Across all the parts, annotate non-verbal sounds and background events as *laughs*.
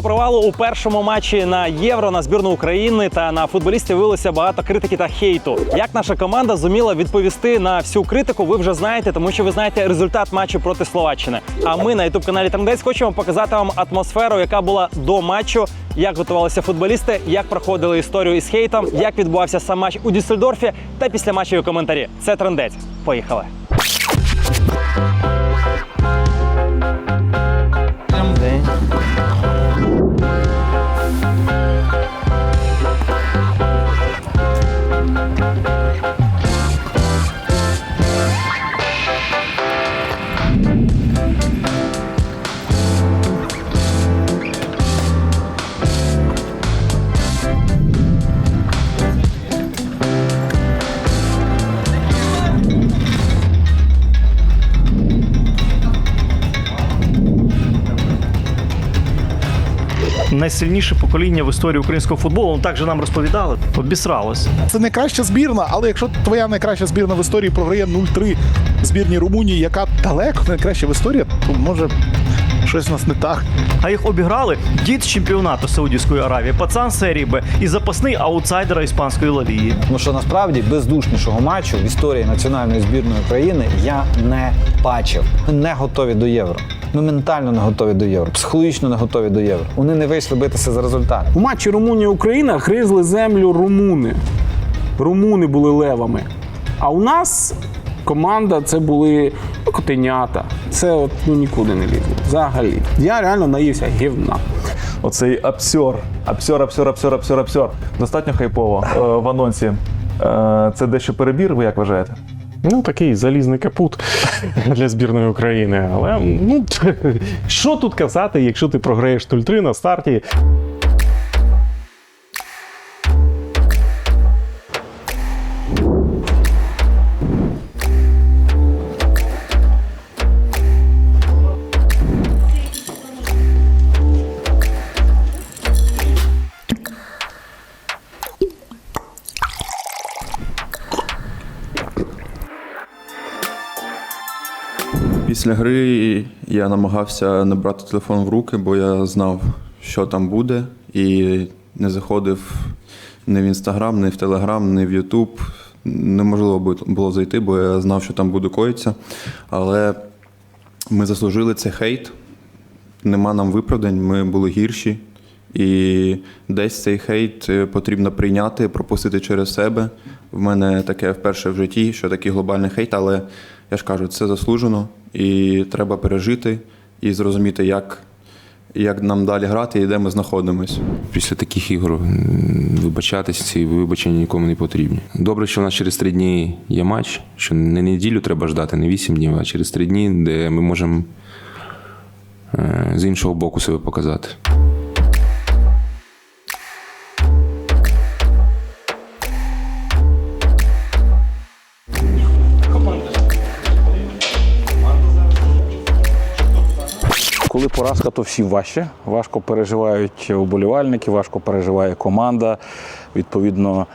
Після провалу у першому матчі на євро на збірну України та на футболістів виявилося багато критики та хейту. Як наша команда зуміла відповісти на всю критику, ви вже знаєте, тому що ви знаєте результат матчу проти Словаччини. А ми на ютуб каналі Трендець хочемо показати вам атмосферу, яка була до матчу, як готувалися футболісти, як проходили історію із хейтом, як відбувався сам матч у Дюссельдорфі та після матчеві коментарі. Це трендець. Поїхали. Найсильніше покоління в історії українського футболу. Ну так же нам розповідали. Обісралось. Це найкраща збірна, але якщо твоя найкраща збірна в історії програє 0-3 збірні Румунії, яка далеко найкраща в історії, то може щось у нас не так. А їх обіграли дід чемпіонату Саудівської Аравії, пацан серії Б і запасний аутсайдера іспанської лалії. Тому що насправді бездушнішого матчу в історії національної збірної України я не бачив. Ми не готові до євро. Ми ментально не готові до євро, психологічно не готові до євро. Вони не вийшли битися за результат. У матчі Румунія-Україна гризли землю румуни. Румуни були левами. А у нас команда це були котенята. Це от ну, нікуди не лізло. Взагалі. Я реально наївся гівна. Оцей абсьор, абсьор, абсьор, абсьор, абсьор, абсьор. Достатньо хайпово е, в анонсі. Е, Це дещо перебір, ви як вважаєте? Ну, такий залізний капут *laughs* для збірної України. Але ну *laughs* що тут казати, якщо ти програєш 0-3 на старті? Після гри я намагався не брати телефон в руки, бо я знав, що там буде, і не заходив ні в інстаграм, ні в Телеграм, ні в Ютуб. Неможливо було зайти, бо я знав, що там буде коїться. Але ми заслужили цей хейт. Нема нам виправдань, ми були гірші. І десь цей хейт е, потрібно прийняти, пропустити через себе. В мене таке вперше в житті, що такий глобальний хейт, але я ж кажу, це заслужено і треба пережити і зрозуміти, як, як нам далі грати і де ми знаходимось. Після таких ігор вибачатись, ці вибачення нікому не потрібні. Добре, що у нас через три дні є матч, що не неділю треба ждати, не вісім днів, а через три дні, де ми можемо е, з іншого боку себе показати. Коли поразка, то всі важче. Важко переживають вболівальники, важко переживає команда. Відповідно,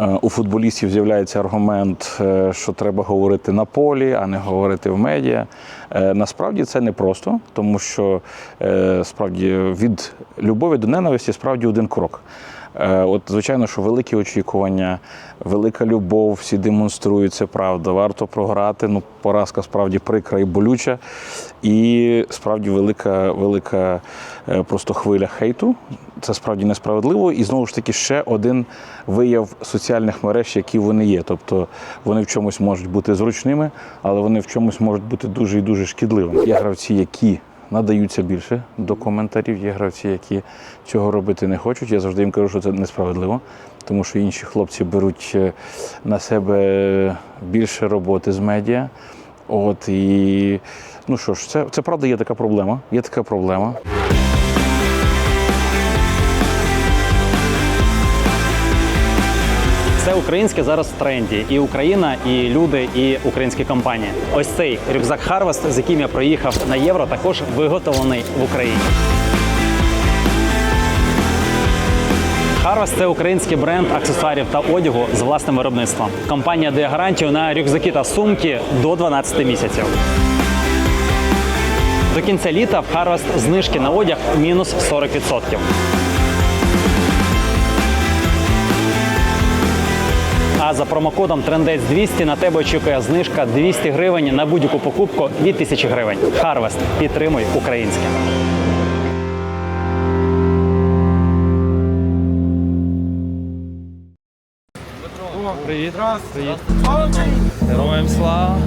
е, у футболістів з'являється аргумент, е, що треба говорити на полі, а не говорити в медіа. Е, Насправді це непросто, тому що справді від любові до ненависті справді один крок. Е, От, звичайно, що великі очікування, велика любов, всі демонструють це правда. Варто програти. Ну, поразка справді прикра і болюча. І справді велика, велика е, просто хвиля хейту. Це справді несправедливо. І знову ж таки ще один вияв соціальних мереж, які вони є. Тобто вони в чомусь можуть бути зручними, але вони в чомусь можуть бути дуже і дуже шкідливими. Є гравці, які надаються більше до коментарів. Є гравці, які цього робити не хочуть. Я завжди їм кажу, що це несправедливо, тому що інші хлопці беруть е, на себе більше роботи з медіа. От і ну що ж, це, це правда є така проблема. Є така проблема. Все українське зараз в тренді. І Україна, і люди, і українські компанії. Ось цей рюкзак Harvest, з яким я проїхав на євро, також виготовлений в Україні. Harvest – це український бренд аксесуарів та одягу з власним виробництвом. Компанія дає гарантію на рюкзаки та сумки до 12 місяців. До кінця літа в Harvest знижки на одяг мінус 40%. А за промокодом Трендець 200 на тебе очікує знижка 200 гривень на будь-яку покупку від 1000 гривень. Харвест Підтримуй українське. Привіт. Привіт. Героям слава.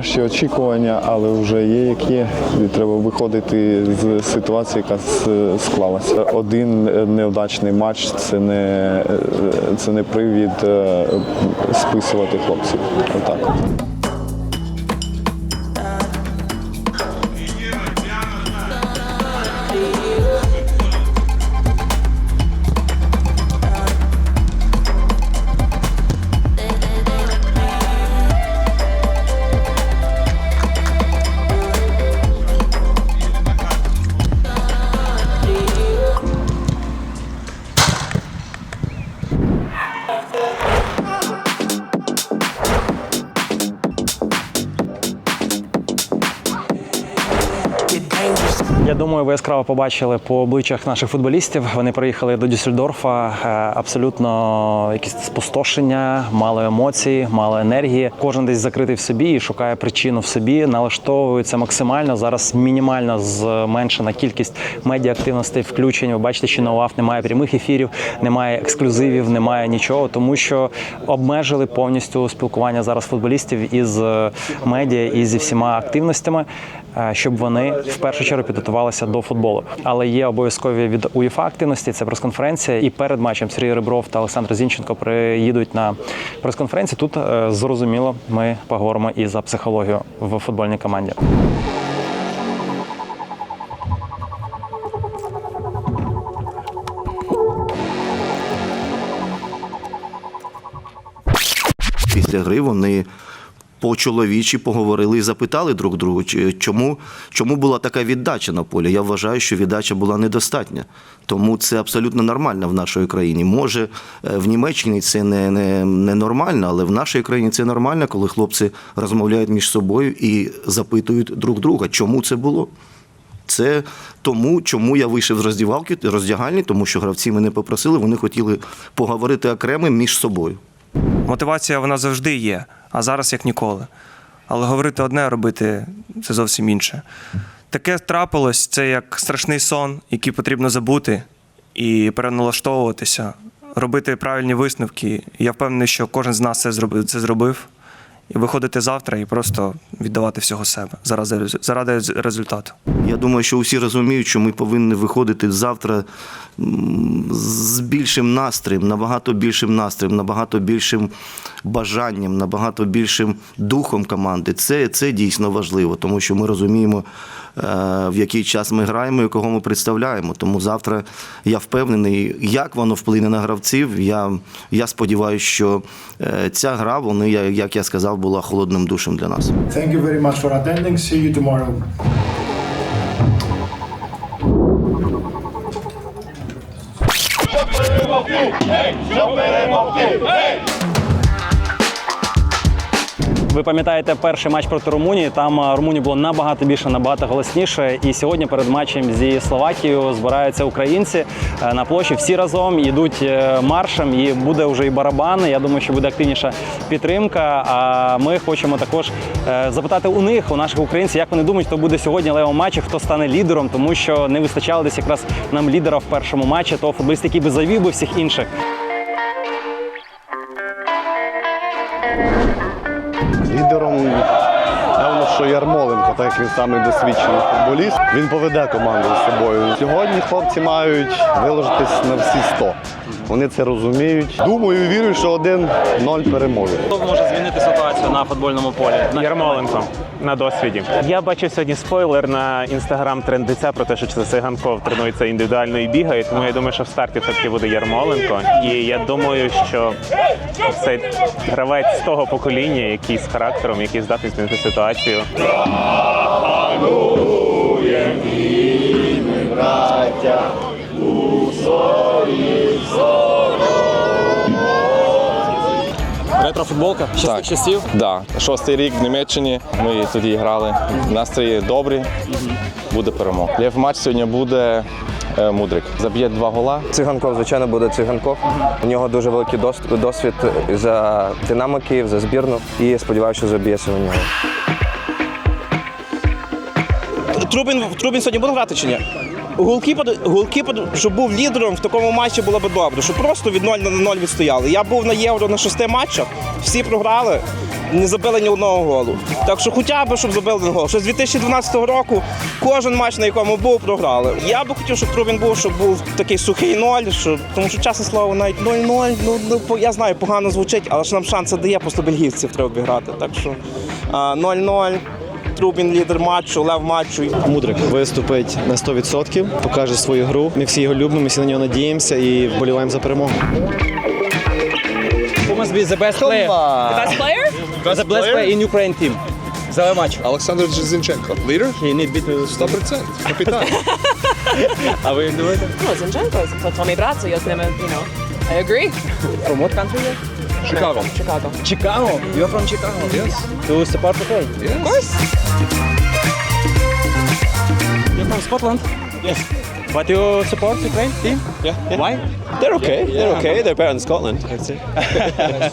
Кращі очікування, але вже є як є. І треба виходити з ситуації, яка склалася. Один неудачний матч це не, це не привід е, списувати хлопців. Отак. Думаю, ви яскраво побачили по обличчях наших футболістів. Вони приїхали до Дюссельдорфа е, абсолютно якісь спустошення, мало емоцій, мало енергії. Кожен десь закритий в собі і шукає причину в собі, налаштовується максимально. Зараз мінімально зменшена кількість медіаактивностей, включень. Ви бачите, що на УАФ немає прямих ефірів, немає ексклюзивів, немає нічого, тому що обмежили повністю спілкування зараз футболістів із е, медіа і зі всіма активностями, е, щоб вони в першу чергу підготувалися до футболу. Але є обов'язкові від УЄФА активності. Це прес-конференція. І перед матчем Сергій Ребров та Олександр Зінченко приїдуть на прес-конференцію. Тут е, зрозуміло, ми поговоримо і за психологію в футбольній команді. Після гри вони по-чоловічі поговорили і запитали друг другу, чому, чому була така віддача на полі. Я вважаю, що віддача була недостатня. Тому це абсолютно нормально в нашій країні. Може, е, в Німеччині це не, не, не нормально, але в нашій країні це нормально, коли хлопці розмовляють між собою і запитують друг друга, чому це було. Це тому, чому я вийшов з роздівалки, роздягальні, тому що гравці мене попросили, вони хотіли поговорити окремо між собою. Мотивація вона завжди є, а зараз як ніколи. Але говорити одне, а робити це зовсім інше. Таке трапилось, це як страшний сон, який потрібно забути і переналаштовуватися, робити правильні висновки. Я впевнений, що кожен з нас це зробив. І виходити завтра і просто віддавати всього себе заради, заради результату. Я думаю, що усі розуміють, що ми повинні виходити завтра з більшим настроєм, набагато більшим настроєм, набагато більшим бажанням, набагато більшим духом команди. Це, це дійсно важливо, тому що ми розуміємо, в який час ми граємо і кого ми представляємо. Тому завтра я впевнений, як воно вплине на гравців. Я, я сподіваюся, що е, ця гра, вони, як я сказав, була холодним душем для нас. Thank you very much for attending. See you tomorrow. Ви пам'ятаєте перший матч проти Румунії? Там е, Румунії було набагато більше, набагато голосніше. І сьогодні перед матчем зі Словакією збираються українці е, на площі. Всі разом йдуть е, маршем, і буде вже і барабан. Я думаю, що буде активніша підтримка. А ми хочемо також запитати у них, у наших українців, як вони думають, хто буде сьогодні левом матчі, хто стане лідером, тому що не вистачало десь якраз нам лідера в першому матчі, того футболіста, який би завів би всіх інших. Лідером, певно, що Ярмоленко. Так як він самий досвідчений футболіст, він поведе команду з собою. Сьогодні хлопці мають виложитись на всі 100. Вони це розуміють. Думаю, вірю, що 1-0 переможе. Хто може змінити ситуацію на футбольному полі? Ярмоленко на досвіді. Я бачив сьогодні спойлер на інстаграм трендиця про те, що Циганков тренується індивідуально і бігає. Тому я думаю, що в старті все-таки буде Ярмоленко. І я думаю, що цей гравець з того покоління, який з характером, який здатний змінити ситуацію. Ретро-футболка? Так. часів? Да. Шостий рік в Німеччині. Ми тоді грали. Настрій добрий. Буде перемога. Лев матч сьогодні буде е, Мудрик. Заб'є два гола. Циганков, звичайно, буде циганков. У нього дуже великий дос- досвід за Динамо Київ, за збірну. І сподіваюся, що заб'є сьогодні. Трубін, Трубін сьогодні буде грати чи ні? Голкіпер, голкіпер, щоб був лідером в такому матчі було б добре, щоб просто від 0 на 0 відстояли. Я був на євро на шести матчах, всі програли, не забили ні одного голу. Так що хоча б, щоб забили гол. Що з 2012 року кожен матч, на якому був, програли. Я би хотів, щоб Трубін був, щоб був такий сухий ноль, щоб, тому що, чесне слово, навіть 0-0, ну, ну, я знаю, погано звучить, але ж нам шанси дає, просто бельгійців треба обіграти. Так що 0-0. Трубін лідер матчу, лев матчу. Мудрик виступить на 100%, покаже свою гру. Ми всі його любимо, ми всі на нього надіємося і вболіваємо за перемогу. Who must be the best player? The best player? The best player in Ukraine team. За матч. Олександр Зінченко. Лідер? He need bit 100%. Капітан. А ви думаєте? No, Zinchenko is platformie braccio, ja z nimi, you know. I agree. From what country? Chicago. Chicago. Chicago. You're from Chicago. Yes. To support the Ukraine. Yes. Of course. You're from Scotland. Yes. But you support Ukraine team? Yeah. Why? They're okay. They're okay. They're better than Scotland, I'd say. *laughs*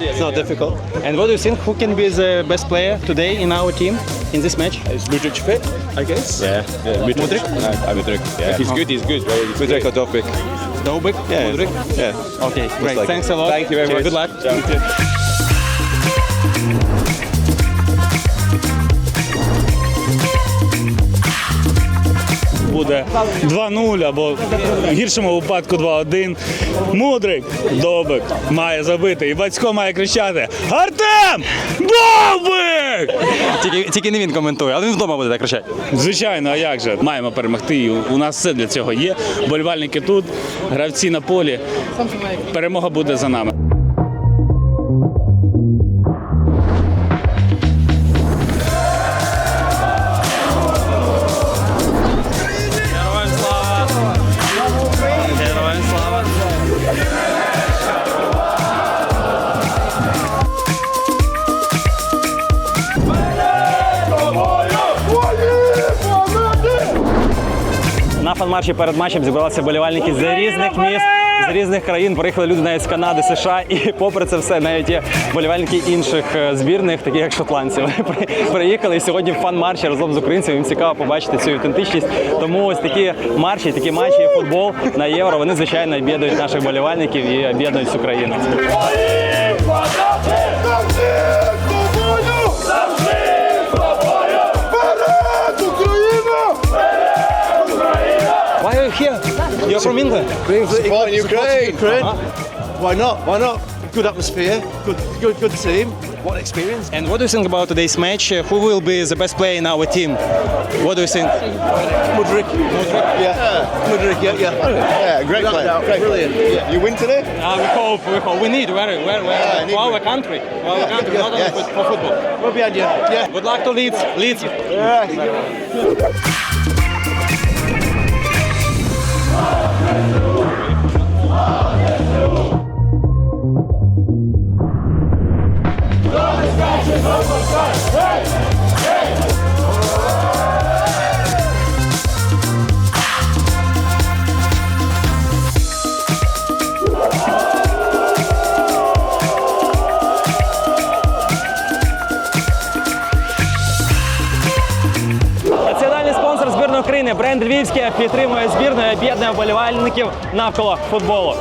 it's not difficult. And what do you think? Who can be the best player today in our team in this match? Is Mudrik fit, I guess? Yeah. yeah Mudrik. Mudrik? Uh, Mudrik. Yeah. If he's good, he's good. Mudrik or Dovbik. Dobik? Yeah. Mudrik? Yeah. Okay, great. like Thanks a lot. Thank you very Cheers. much. Good luck. Буде 2-0 або в гіршому випадку 2-1. Мудрик, Добик має забити. І батько має кричати: Артем! Добик! Тільки, тільки не він коментує, але він вдома буде так кричати. Звичайно, а як же? Маємо перемогти. І у нас все для цього є. Болівальники тут, гравці на полі. Перемога буде за нами. Фан-марші перед матчем зібралися болівальники з різних міст, з різних країн. Приїхали люди навіть з Канади, США, і попри це все, навіть є болівальники інших е, збірних, такі як шотландці. Вони приїхали і сьогодні в фан-марші разом з українцями. Їм цікаво побачити цю автентичність. Тому ось такі марші, такі матчі, і футбол на євро. Вони звичайно об'єднують наших болівальників і об'єднують всю країну. You're from England. Support Ukraine. Ukraine. Why not? Why not? Good atmosphere. Good, good, good team. What experience? And what do you think about today's match? Uh, Who will be the best player in our team? What do you think? Mudrik. Mudrik. Yeah. Mudrik. Yeah. Yeah. Yeah. Great Without player. doubt. Great Brilliant. player. You win today? Uh, we hope, we hope. We need, where, where, where, Yeah, for our to- country, for our Yeah, country, yeah, not only yes. for, for football. We'll be on you. Yeah. Good luck to Leeds. Leeds. Yeah. Бренд Львівське підтримує збірну і об'єднує вболівальників навколо футболу.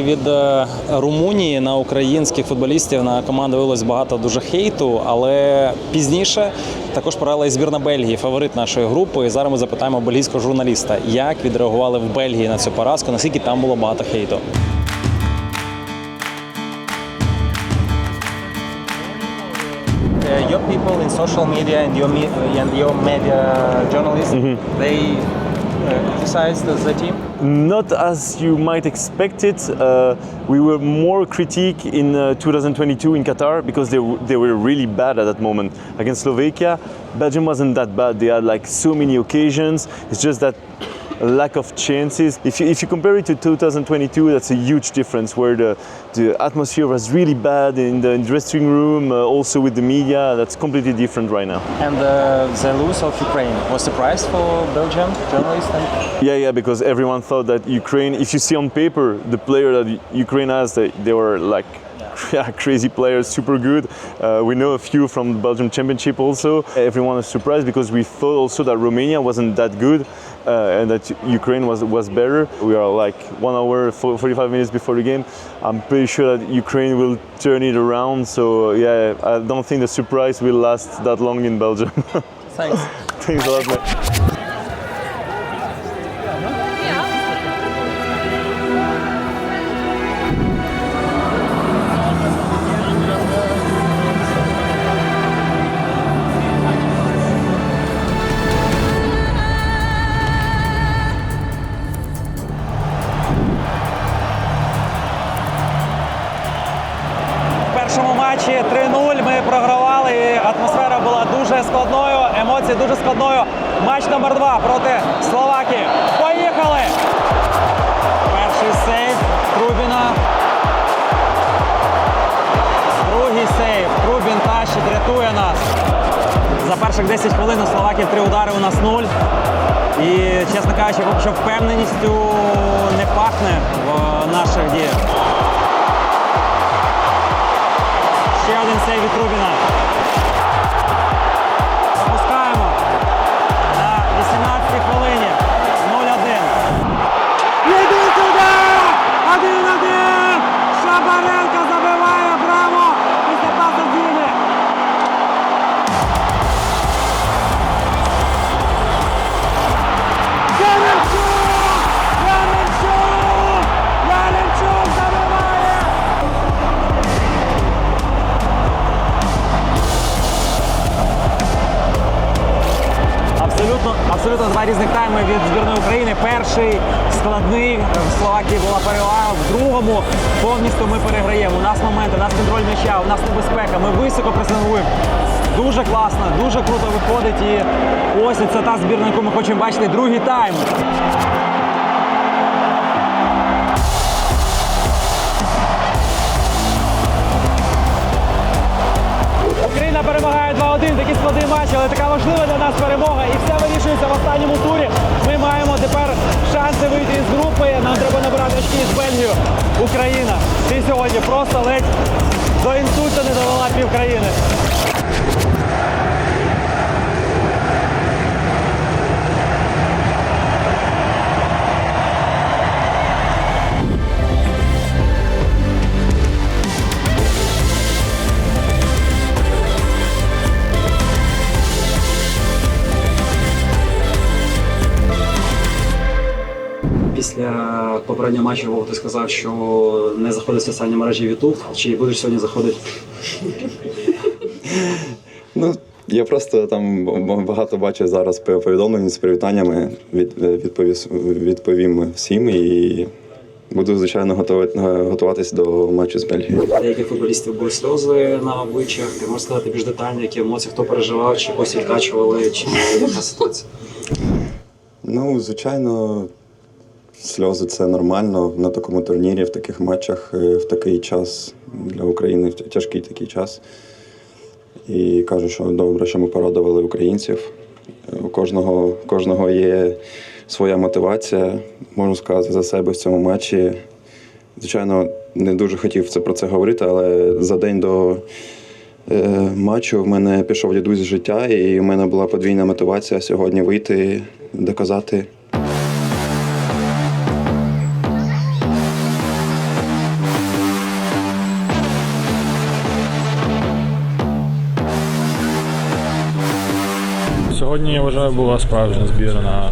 Після від е, Румунії на українських футболістів на команду вилось багато дуже хейту, але пізніше також порала і збірна Бельгії, фаворит нашої групи. І зараз ми запитаємо бельгійського журналіста, як відреагували в Бельгії на цю поразку, наскільки там було багато хейту. Uh, your people in social media and your and your media journalists, they uh, criticized the, the team. Not as you might expect it. Uh, we were more critique in uh, 2022 in Qatar because they, they were really bad at that moment against Slovakia. Belgium wasn't that bad. They had like so many occasions. It's just that lack of chances. If you, if you compare it to 2022, that's a huge difference where the, the atmosphere was really bad in the dressing room, uh, also with the media. That's completely different right now. And uh, the loss of Ukraine was surprise for Belgium journalists. And Yeah, yeah, because everyone thought that Ukraine, if you see on paper the player that Ukraine has, they, they were like *laughs* yeah, crazy players, super good. Uh, we know a few from the Belgium Championship also. Everyone was surprised because we thought also that Romania wasn't that good uh, and that Ukraine was, was better. We are like one hour, fo- 45 minutes before the game. I'm pretty sure that Ukraine will turn it around. So, yeah, I don't think the surprise will last that long in Belgium. *laughs* Thanks. Thanks a lot. 10 хвилин у Словакії три удари у нас нуль. І, чесно кажучи, поки що впевненістю не пахне в наших діях. Ще один сейв від Трубіна. Абсолютно, два різних тайми від збірної України. Перший складний в Словакії була перевага. В другому повністю ми переграємо. У нас моменти, у нас контроль м'яча, у нас небезпека. Ми високо пресингуємо. Дуже класно, дуже круто виходить. І ось це та збірна, яку ми хочемо бачити. Другий тайм. 2-1, такий складний матч, але така важлива для нас перемога. І все вирішується в останньому турі. Ми маємо тепер шанси вийти із групи. Нам треба набирати очки з Бельгію. Україна. Ти сьогодні просто ледь до інсульта не довела пів країни. Після попереднього Вов, ти сказав, що не заходить в соціальні мережі YouTube. Чи будеш сьогодні заходити? Ну, я просто там багато бачу зараз повідомлень з привітаннями. Від, відповіс, відповім всім і буду, звичайно, готувати, готуватись до матчу з Бельгією. Деяких футболістів були сльози на обличчях. Ти можеш сказати більш детально, які емоції, хто переживав, чи когось відкачували, чи яка ситуація? Ну, звичайно, сльози це нормально на такому турнірі, в таких матчах, е, в такий час для України, в тяжкий такий час. І кажу, що добре, що ми порадували українців. У кожного, кожного є своя мотивація, можу сказати, за себе в цьому матчі. Звичайно, не дуже хотів це про це говорити, але за день до е, матчу в мене пішов дідусь з життя, і в мене була подвійна мотивація сьогодні вийти, доказати я вважаю була справжня збірна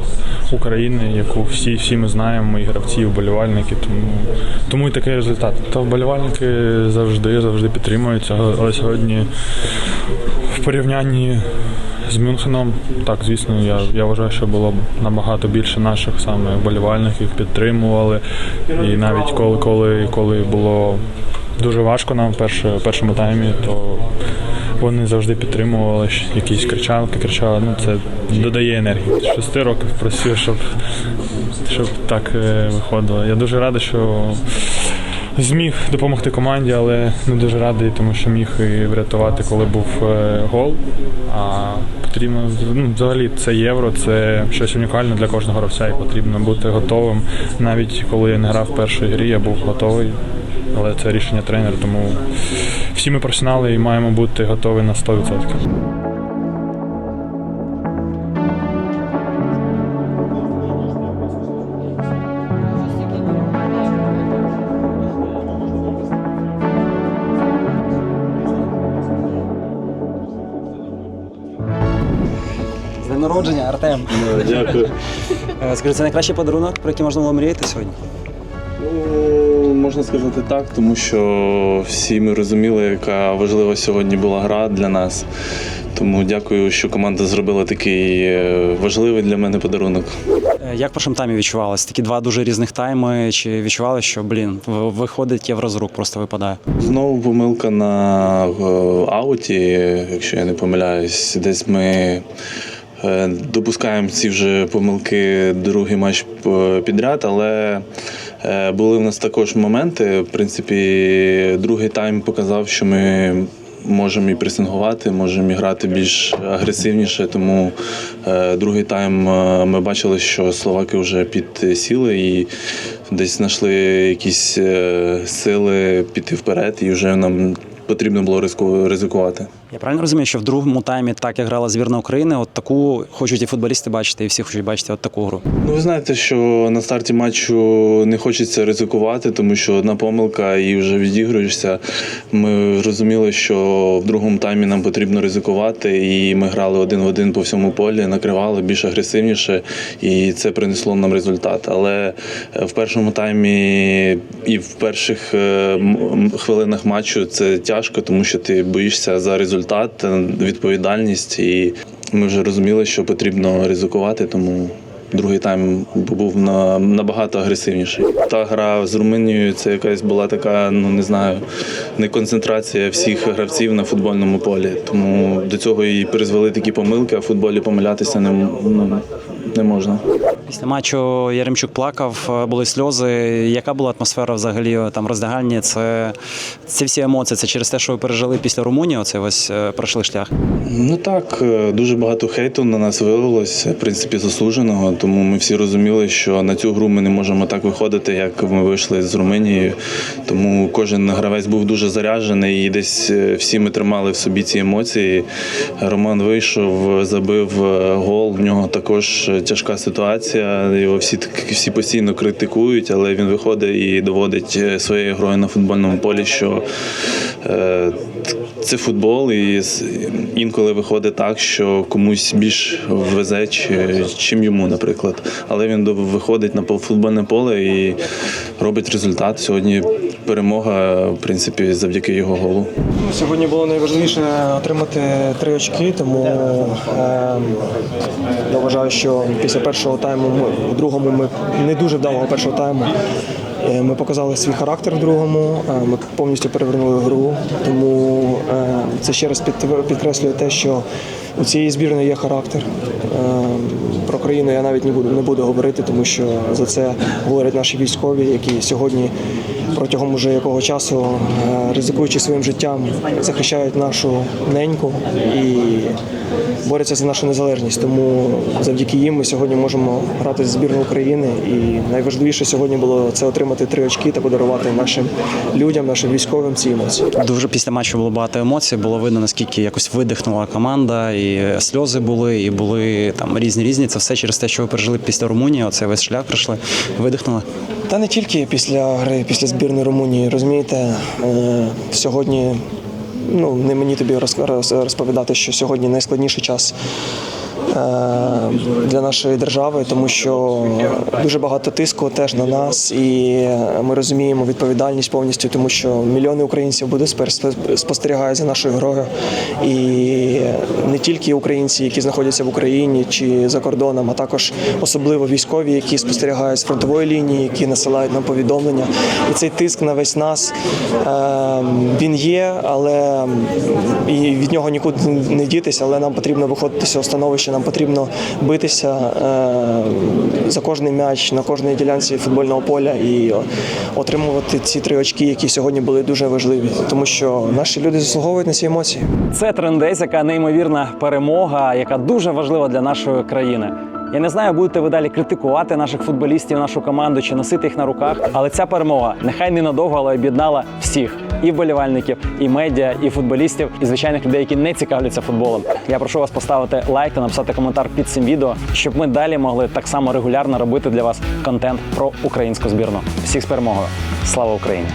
України, яку всі, всі ми знаємо, мої гравці, вболівальники, тому, тому і такий результат. Та вболівальники завжди, завжди підтримуються, але сьогодні в порівнянні з Мюнхеном, так, звісно, я, я вважаю, що було б набагато більше наших саме вболівальників підтримували. І навіть коли, коли, коли було дуже важко нам в перше- першому таймі, то вони завжди підтримували якісь кричалки, кричали. Ну це додає енергії. Шести років працюю, щоб, щоб так е, виходило. Я дуже радий, що зміг допомогти команді, але не дуже радий, тому що міг і врятувати, коли був е, гол. А потрібно ну, взагалі це євро, це щось унікальне для кожного гравця, і потрібно бути готовим. Навіть коли я не грав в першій грі, я був готовий. Але це рішення тренера, тому всі ми професіонали і маємо бути готові на 100%. З днем народження, Артем. Дякую. Е, Скажи, це найкращий подарунок, про який можна було мріяти сьогодні? Можна сказати так, тому що всі ми розуміли, яка важлива сьогодні була гра для нас. Тому дякую, що команда зробила такий е, важливий для мене подарунок. Е, Як в першому таймі відчувалось? Такі два дуже різних тайми. Чи відчували, що блін, виходить євро з рук, просто випадає? Знову помилка на е, ауті, якщо я не помиляюсь. Десь ми допускаємо ці вже помилки другий матч підряд, але були в нас також моменти. В принципі, другий тайм показав, що ми. Можемо і пресингувати, можемо і грати більш агресивніше. Тому е, другий тайм е, ми бачили, що словаки вже підсіли і десь знайшли якісь е, сили піти вперед, і вже нам потрібно було ризику- ризикувати. Я правильно розумію, що в другому таймі, так як грала збірна України, от таку хочуть і футболісти бачити, і всі хочуть бачити от таку гру. Ну, ви знаєте, що на старті матчу не хочеться ризикувати, тому що одна помилка і вже відігруєшся. Ми розуміли, що в другому таймі нам потрібно ризикувати, і ми грали один в один по всьому полі, накривали більш агресивніше, і це принесло нам результат. Але в першому таймі і в перших е, хвилинах матчу це тяжко, тому що ти боїшся за результат, е, відповідальність, і ми вже розуміли, що потрібно ризикувати, тому. Другий тайм був на, набагато агресивніший. Та гра з Румунією це якась була така, ну не знаю, не концентрація всіх гравців на футбольному полі. Тому до цього і призвели такі помилки, а в футболі помилятися не, ну, не можна. Після матчу Яремчук плакав, е, були сльози. Яка була атмосфера взагалі е, там роздягальні? Це ці всі емоції. Це через те, що ви пережили після Румунії. Оце ось е, пройшли шлях. Ну так, дуже багато хейту на нас вилилось, в принципі, заслуженого. Тому ми всі розуміли, що на цю гру ми не можемо так виходити, як ми вийшли з Румунією. Тому кожен гравець був дуже заряджений, і десь всі ми тримали в собі ці емоції. Роман вийшов, забив гол. В нього також тяжка ситуація. Його всі всі постійно критикують, але він виходить і доводить е, своєю грою на футбольному полі, що е, це футбол, і інколи виходить так, що комусь більш везе, чи- чим йому, наприклад. Але він виходить на футбольне поле і робить результат. Сьогодні перемога, в принципі, завдяки його голу. Сьогодні було найважливіше отримати три очки, тому е, я вважаю, що після першого тайму, ми, в другому ми не дуже вдалого першого тайму. е, Ми показали свій характер в другому, е, ми повністю перевернули гру. Тому е, це ще раз під- підкреслює те, що у цієї збірної є характер. Е, Про країну я навіть не буду не буду говорити, тому що за це говорять наші військові, які сьогодні протягом уже якого часу, е, ризикуючи своїм життям, захищають нашу неньку і борються за нашу незалежність. Тому завдяки їм ми сьогодні можемо грати за збірну України. І найважливіше сьогодні було це отримати три очки та подарувати нашим людям, нашим військовим ці емоції. Дуже після матчу було багато емоцій. Було видно, наскільки якось видихнула команда, і сльози були, і були там різні різні. Це все через те, що ви пережили після Румунії. Оце весь шлях пройшли. Видихнули. Та не тільки після гри, після збірної Румунії, розумієте, е, сьогодні. Ну, не мені тобі роз- роз- розповідати, що сьогодні найскладніший час для нашої держави, тому що дуже багато тиску теж на нас, і ми розуміємо відповідальність повністю, тому що мільйони українців буде спер- спостерігають за нашою грою. І не тільки українці, які знаходяться в Україні чи за кордоном, а також особливо військові, які спостерігають з фронтової лінії, які насилають нам повідомлення. І цей тиск на весь нас е, він є, але і від нього нікуди не дітися. Але нам потрібно виходити з цього становища, нам потрібно битися е, за кожний м'яч на кожній ділянці футбольного поля і отримувати ці три очки, які сьогодні були дуже важливі, тому що наші люди заслуговують на ці емоції. Це трендець, яка неймовірна перемога, яка дуже важлива для нашої країни. Я не знаю, будете ви далі критикувати наших футболістів, нашу команду чи носити їх на руках. Але ця перемога нехай ненадовго, але об'єднала всіх і вболівальників, і медіа, і футболістів, і звичайних людей, які не цікавляться футболом. Я прошу вас поставити лайк та написати коментар під цим відео, щоб ми далі могли так само регулярно робити для вас контент про українську збірну. Всіх з перемогою! Слава Україні!